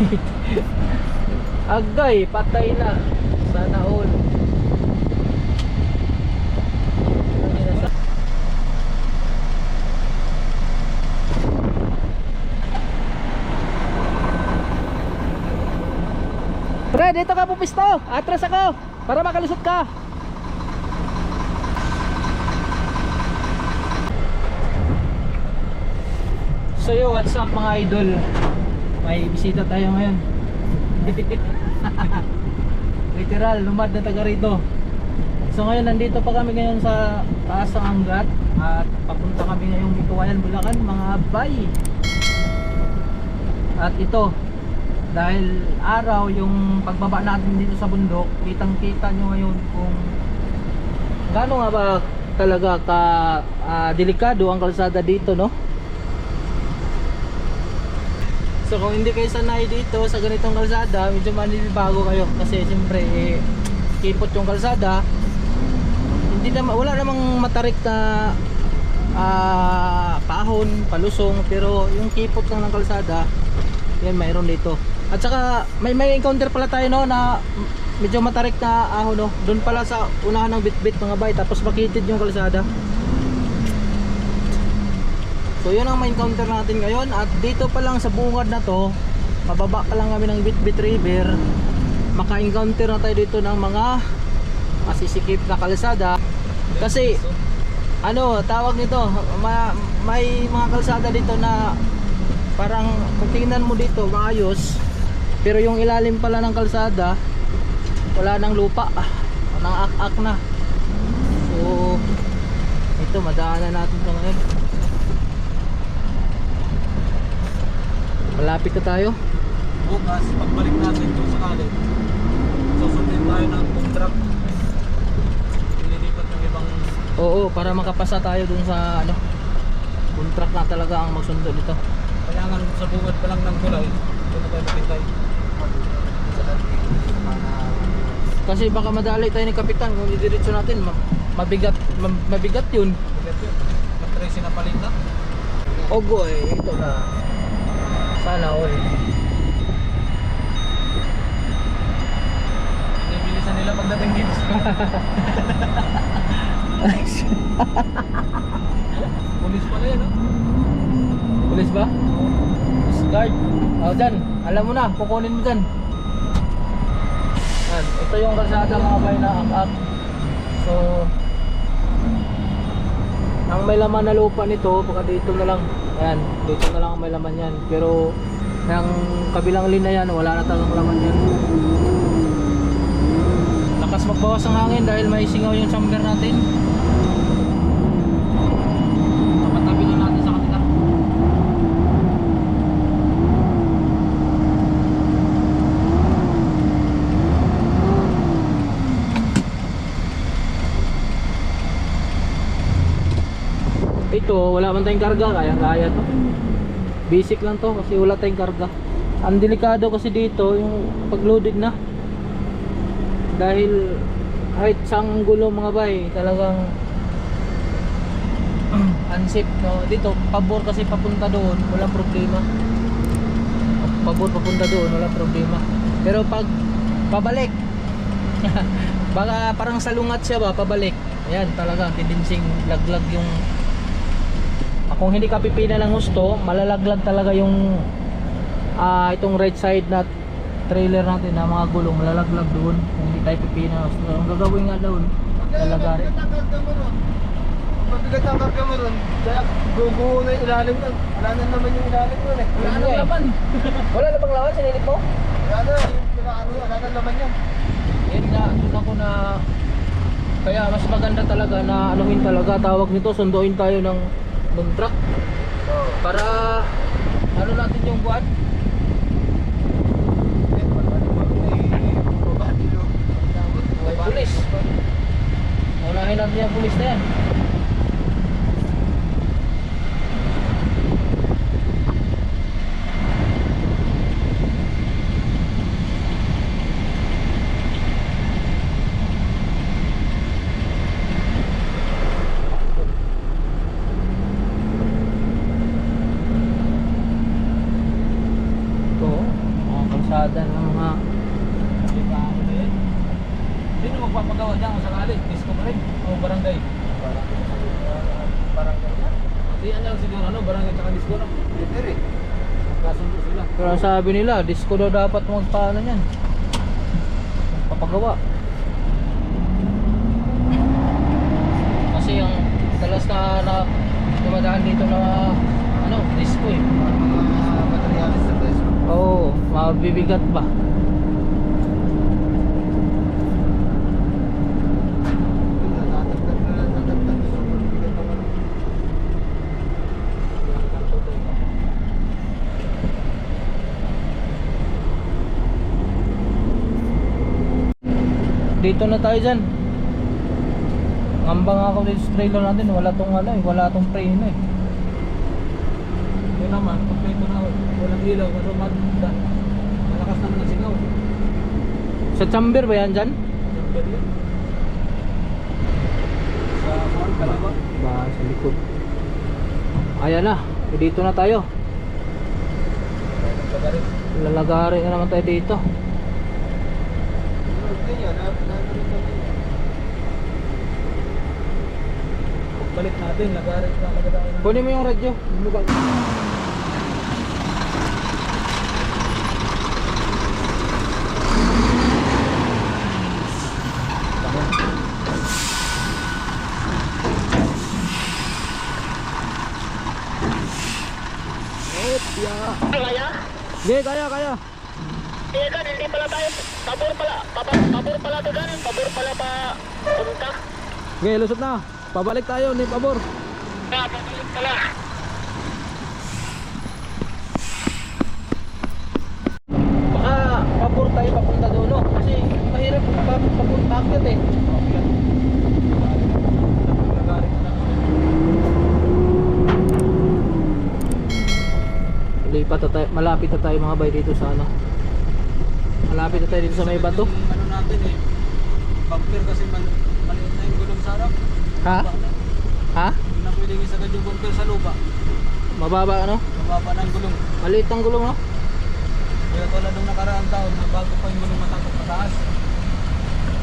Agay, patay na. Sana all. Pre, dito ka pupisto. Atras ako. Para makalusot ka. So yo, what's up mga idol? May bisita tayo ngayon. Literal, lumad na taga rito. So ngayon nandito pa kami ngayon sa taas ng Angat at papunta kami ngayong Bituwayan, Bulacan mga bay. At ito, dahil araw yung pagbaba natin dito sa bundok, kitang kita nyo ngayon kung gaano nga ba talaga ka ah, delikado ang kalsada dito no? So kung hindi kayo sanay dito sa ganitong kalsada, medyo maninibago kayo kasi siyempre eh, kipot yung kalsada. Hindi naman wala namang matarik na ah, paahon, palusong, pero yung kipot lang ng kalsada, yan mayroon dito. At saka may may encounter pala tayo no na medyo matarik na ahon no. Doon pala sa unahan ng bitbit mga bay tapos makitid yung kalsada. So yun ang main counter natin ngayon. At dito pa lang sa bungad na to pababa pa lang kami ng Bitbit River. Maka-encounter na tayo dito ng mga masisikip na kalsada. Kasi ano tawag nito ma- may mga kalsada dito na parang kung tingnan mo dito maayos. Pero yung ilalim pala ng kalsada wala nang lupa. Nang ak-ak na. So ito madaanan natin ito ngayon Malapit na tayo. bukas pagbalik natin kung sakali susundin tayo ng contract ililipat ng ibang Oo, para makapasa tayo dun sa ano. Contract na talaga ang magsundo dito. kaya nga sa bungad pa lang ng tulay doon na tayo napintay Kasi baka madali tayo ni kapitan kung didiretso natin, ma- mabigat ma- mabigat 'yun. Bigat yun. Mag-tracy na palita Ogo eh, ito na. Sana all. Bibilisan nila pagdating dito Pulis pala yan oh. Pulis ba? Coast Guard. Oh, dyan. Alam mo na, kukunin mo dyan. Yan. Ito yung kalsada mga bay na ak-ak. So, ang may laman na lupa nito, baka dito na lang. Ayan, dito na lang ang may laman yan. Pero, ang kabilang lina yan, wala na talagang laman yan. Lakas magbawas ang hangin dahil may singaw yung chamber natin. Kapatabi lang natin sa kanila. Ito, wala man tayong karga, kaya kaya to. Basic lang to kasi wala tayong karga. Ang delikado kasi dito yung pagloaded na. Dahil kahit sa gulo mga bay, talagang unsafe no. Dito, pabor kasi papunta doon, walang problema. Pabor papunta doon, walang problema. Pero pag pabalik, baka parang salungat siya ba, pabalik. Ayan, talaga, tendencying laglag yung kung hindi ka pipila ng gusto, malalaglag talaga yung ah itong right side na trailer natin na mga gulong malalaglag doon kung hindi tayo pipila ng gusto. Ang gagawin nga doon, lalagari. Mabigat ang karga mo ron. Kaya guguho na yung ilalim nun. Wala na naman yung ilalim nun eh. Wala nang laman. Wala na bang laman? Sinilip mo? Wala na. Yung pinakaano, wala na naman yan. Yan nga, doon ako na kaya mas maganda talaga na anuhin talaga tawag nito sunduin tayo ng ng truck para ano natin yung buwan? May pulis. Unahin natin yung pulis na yan sabi nila disco daw dapat magpaano niyan papagawa kasi yung dalas na, na dumadaan dito na ano disco eh Mga materialis sa disco. Oo, mabibigat ba? Dito na tayo dyan. Ngamba nga ako dito sa trailer natin, wala tong ano eh, wala tong preno eh. Yun naman, kompleto na walang ilaw, pero mag malakas naman ang singaw. Sa chamber ba yan dyan? Number yun. Sa mall pala ba? Sa likod. Ayan na, dito na tayo. Lalagari na naman tayo dito. Balik natin, lagarit na lagadain na. Kunin mo yung radyo. Lumubag. Kaya? Sige, kaya, kaya. Eh kan, hindi pala tayo. Pabor pala. Pabor, to kan. Pabor pala pa punta. Sige, lusot na. Pabalik tayo, ni pabor. Kaya pabalik pala. Baka pabor tayo papunta doon, no? Kasi mahirap pa papunta akyat eh. Lipat na tayo, malapit na tayo mga bay dito sa ano. Malapit na tayo dito sa may bato. Yung ano natin eh. Bumper kasi mal maliit na yung gulong sa harap. Ha? Na. Ha? Hindi na pwedeng isagad yung bumper sa lupa. Mababa ano? Mababa na ang gulong. Maliit ang gulong, no? Kaya tulad nung nakaraang taon na bago pa yung gulong matapos mataas.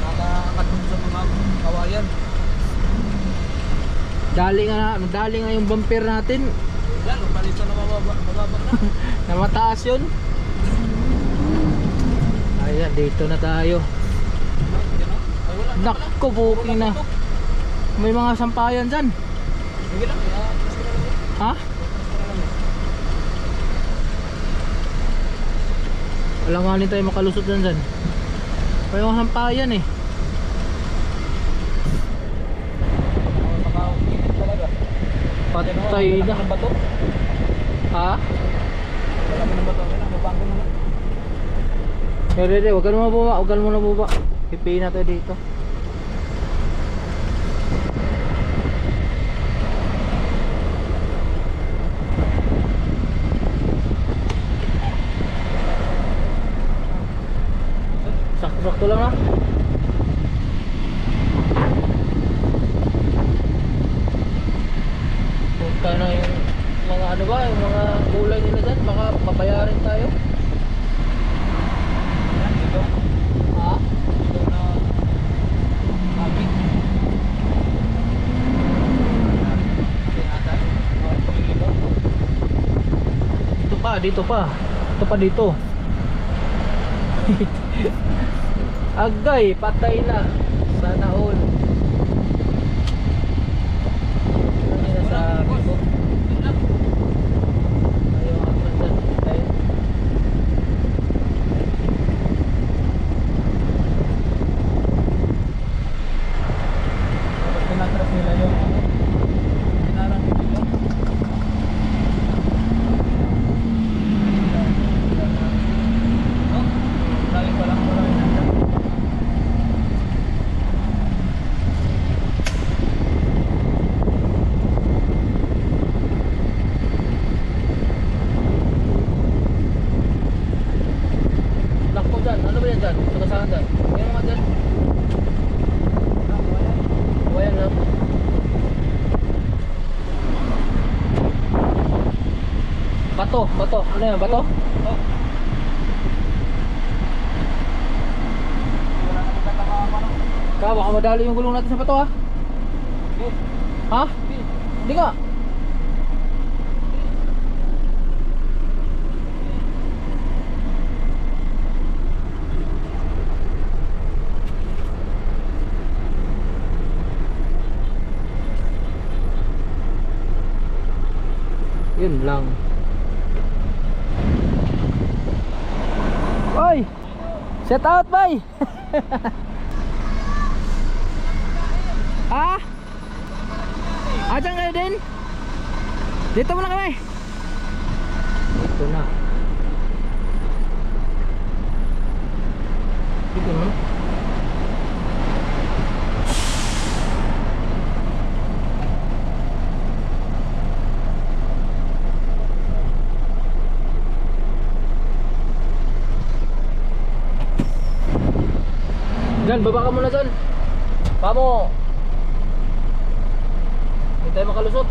Nakakaangat dun sa mga kawayan. Dali nga, dali nga yung bumper natin. Yan, palito na mababa, mababa na. Na mataas yun. Ayan, dito na tayo. Yan, oh. Ay, wala na pala. Nakko, buking na. May mga sampayan dyan. Sige yun. Ha? Alanganin tayo makalusot dyan dyan. May mga sampayan eh. Patay na. wala. Ha? Wala ka ng bato. Yan, mabanggo na lang. Hindi, hindi. Huwag ka na mababa. Huwag ka na muna Pipiin na tayo dito. Sakto-sakto lang na. Punta na yung mga ano ba, yung mga gulay nila dyan. Baka papayarin tayo. Yan, dito. Ha? Dito na habit. Tinatan. Mga pagkikita. Dito pa. Ito pa dito. Agay, patay na. Bato, bato. Ano yan, bato? Bato. Kaya baka madali yung gulong natin sa bato ha? Hindi. Ha? Hindi. Hindi nga. yun lang Set out, bay! ah? Ah, dyan kayo din? Dito muna kami. Dito na. Dito na. Diyan, baba ka muna dyan. Pamo. Hindi tayo makalusot.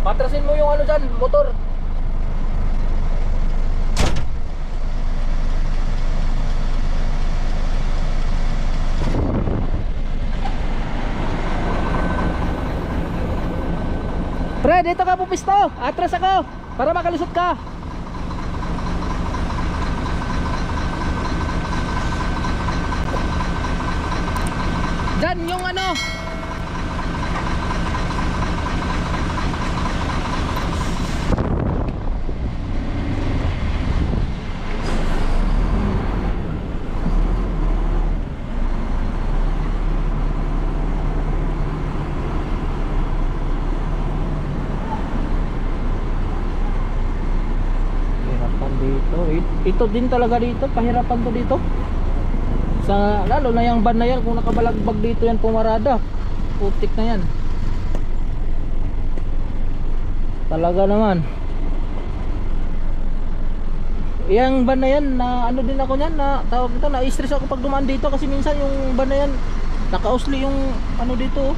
Patrasin mo yung ano dyan, motor. Pre, dito ka pupisto. Atras ako. Para makalusot ka. Diyan yung ano. Pahirapan dito. It- Ito din talaga dito. Pahirapan to dito. Sa lalo na yung van na yan kung nakabalagbag dito yan pumarada. Putik na yan. Talaga naman. Yang van na yan na ano din ako niyan na tawag ito na stress ako pag dumaan dito kasi minsan yung van na yan nakausli yung ano dito.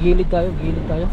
Gigilid tayo, gigilid tayo.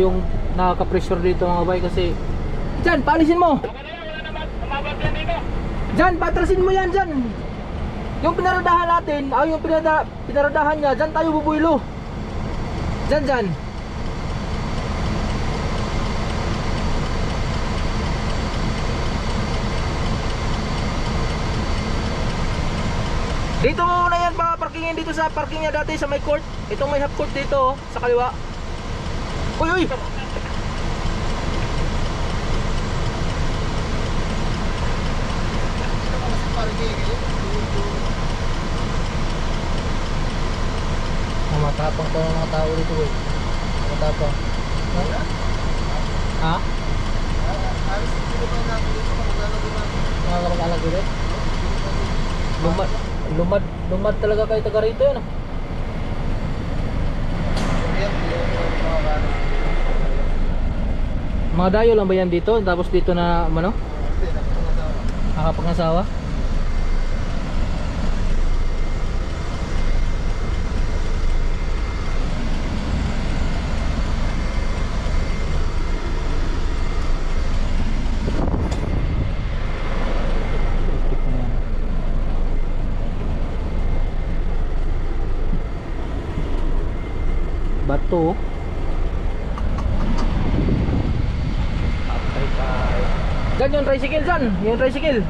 Yung nakaka-pressure dito mga bay kasi Diyan, paalisin mo! Diyan, patrasin mo yan dyan! Yung pinaradahan natin, ah, yung pinada, pinaradahan niya, dyan tayo bubuylo. Dyan, dyan. Dito muna yan pa parkingin dito sa parking niya dati sa may court. Itong may half court dito oh, sa kaliwa. Uy, uy! Matapang pa ng mga tao dito eh. Matapang. Ha? Mga kamag-anak dito? Lumad, lumad, lumad talaga kayo taga rito yun ah. Mga dayo lang ba yan dito? Tapos dito na ano? Nakapangasawa? Bato. Patay tricycle dyan. Yung tricycle.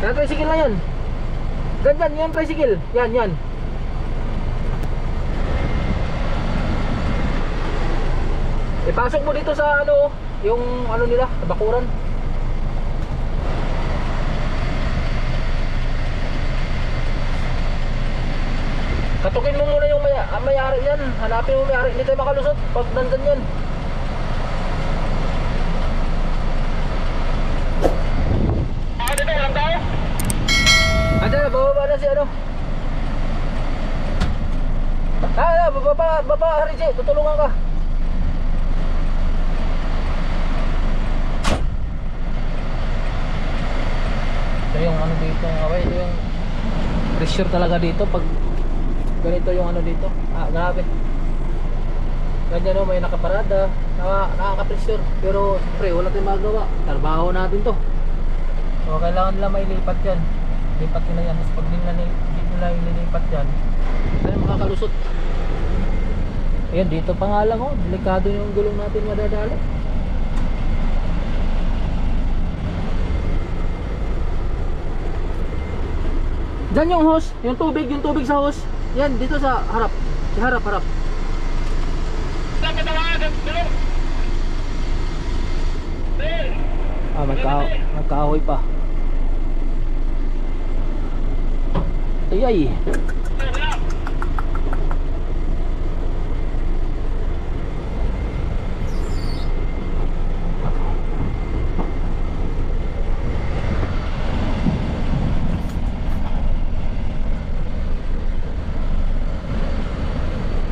Yung tricycle na yun. Dyan dyan, yung tricycle. Yan, yan. Ipasok mo dito sa ano, yung ano nila, tabakuran. Katukin mo muna yung may, may-ari niyan. Hanapin mo may-ari. Hindi tayo makalusot pag nandyan yan. Bababa na si ano. Ah, ah, bababa, bababa, Richie. Tutulungan ka. Ito yung ano dito, okay, ito yung pressure talaga dito pag ganito yung ano dito. Ah, grabe. Ganyan o, may nakaparada, naka, nakaka-pressure. Pero, siyempre, wala tayong magawa. Trabaho natin to. So, kailangan nila mailipat yan. Lipat nila yan. Tapos pag nila, nila inilipat yan, tayo makakalusot. Ayan, dito pa nga lang oh. Delikado yung gulong natin madadali. Diyan yung hose, yung tubig, yung tubig sa hose. Yan, dito sa harap. Sa harap, harap. Ah, magka magkahoy pa. Ay ay. Wala.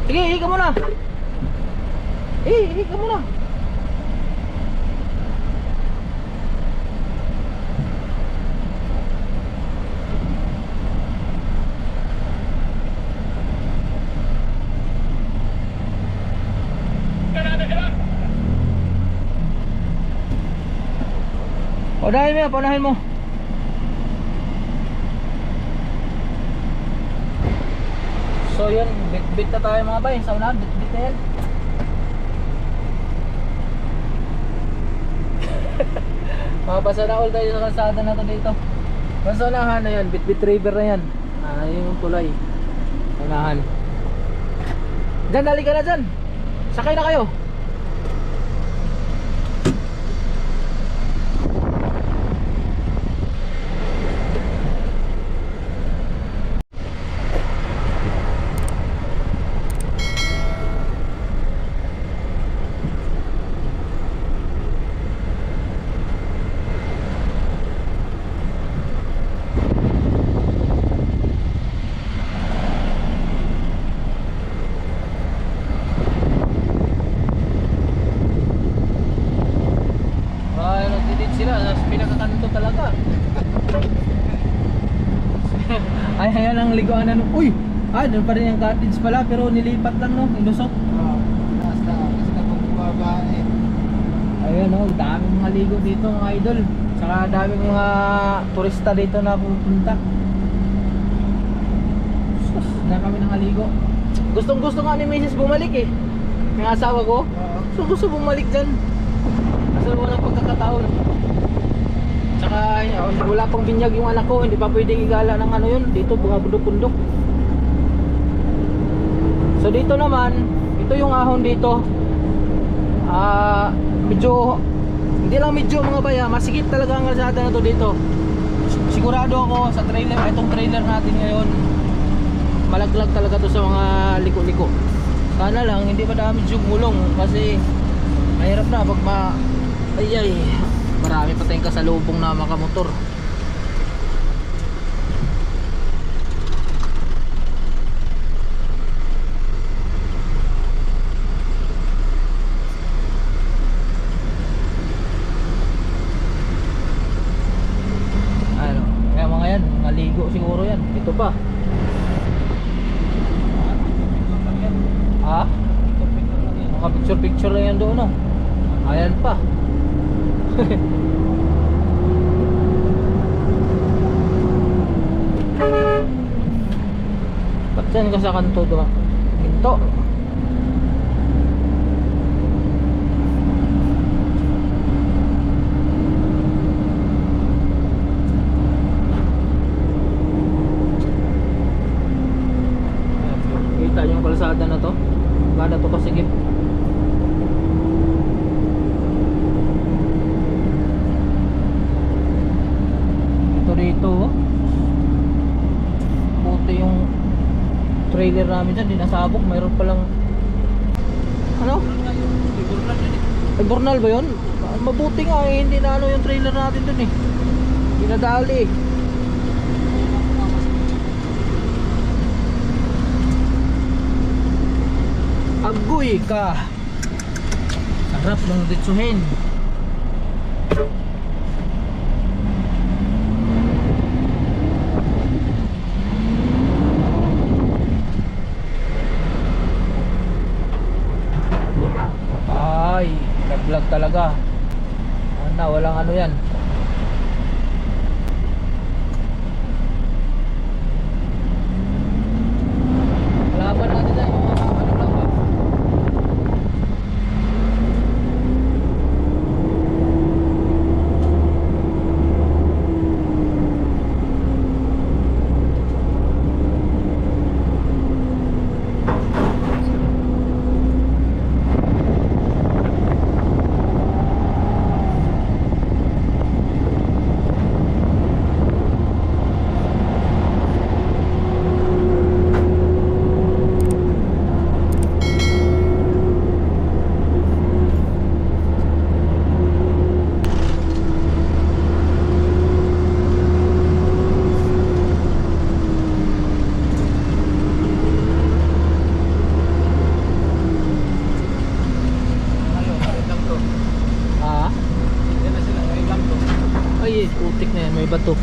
Sige, ihi ka muna. Eh, ihi ka muna. Karada sila. Paunahin mo yan, paunahin mo. So yun, bit-bit na tayo mga bay. Sa unahan, bit-bit na yan. Mabasa na all tayo sa kalsada na to dito. Basta unahan na yan, bit-bit river na yan. Ah, yun yung tulay. Unahan. Diyan, dali ka na dyan. Sakay na kayo. Ay, nagdidit sila. Sa pinakakanto talaga. Ay, liguan na. Uy! Ah, doon pa rin yung cottage pala pero nilipat lang no, inusok. Basta, kasi na bumabae. Ayan oh, daming mga ligo dito mga idol. Saka daming mga turista dito na pupunta. Sus, na kami nakaligo. Gustong gusto nga ni Mrs. bumalik eh. Yung asawa ko. Oo. So gusto bumalik dyan. Kasi walang pagkakataon. Tsaka wala pang binyag yung anak ko, hindi pa pwedeng igala ng ano yun. Dito mga bundok-bundok. So dito naman, ito yung ahon dito. Ah, medyo hindi lang medyo mga baya, masikip talaga ang kalsada na to dito. Sigurado ako sa trailer, itong trailer natin ngayon, malaglag talaga to sa mga liko-liko. Sana lang hindi madami yung gulong kasi mahirap na pag ma ay ay marami pa tayong kasalubong na makamotor. Ano, kaya mga yan, mga ligo siguro yan. Ito pa. Ha? Picture picture lang yan doon no. Ayan pa. Ba't dyan ka sa kanto doon? Ginto. Kita yung kalsada na to. Gana to kasigip. Ito rito. oh. Buti yung trailer namin dyan, dinasabog. Mayroon palang... Ano? Ay, Bornal ba yun? Mabuti nga eh, hindi na ano yung trailer natin dun eh. Hindi nadali eh. Agoy ka! Sarap ng ditsuhin. Ay, naglag talaga. Ano, walang ano yan. Laban natin yan, yung mga ano lang ba? Ano, kahit lang to. Ah, Yan na sila, kahit lang to. ay, eh, putik na yan, may bato.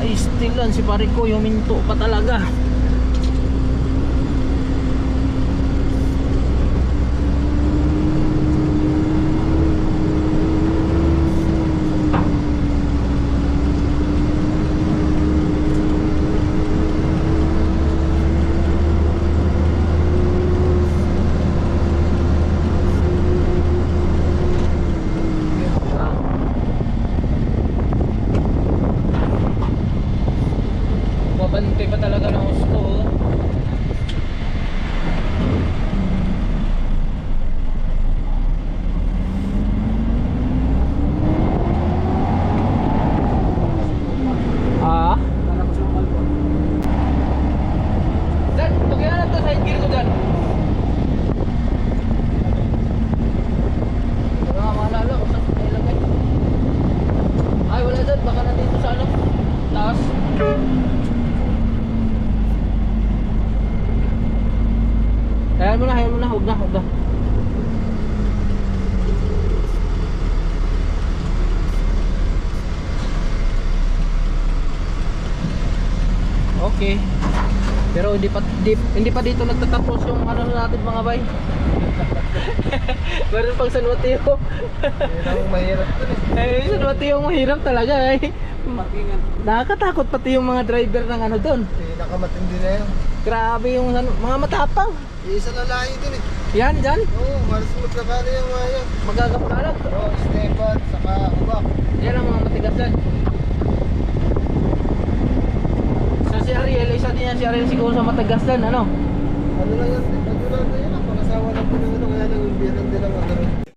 Ay, still lang si pare ko, huminto pa talaga. Mabantay pa talaga ng gusto. oh. Ah? Para ko sa mga kalbo. Dan, bagayan na to side gear ko dan. Wala nga maalala kung saan ko ilagay. Ay, wala dyan. Baka na dito sa ano. Taas. Hayaan mo na, hayaan mo na. Huwag na, huwag na. Okay. Pero hindi pa di, hindi pa dito nagtatapos yung ano natin mga bay. Meron pang San Mateo. Yan ang mahirap to eh. San Mateo mahirap talaga eh. Parkingan. Nakakatakot pati yung mga driver ng ano doon. Pinakamatindi na yun. Grabe yung mga matapang. Isa na lahi dun eh. Yan, dyan. Oo, malas magkakala yung mga yan. Magagapalag. Oo, stepan, saka ubak. Yan ang mga matigas dyan. So si Ariel, isa din yan si Ariel siguro sa matigas dyan, ano? Ano lang yan, ano lang yan, pangasawa lang po ng ano, kaya nang biran din ang ano.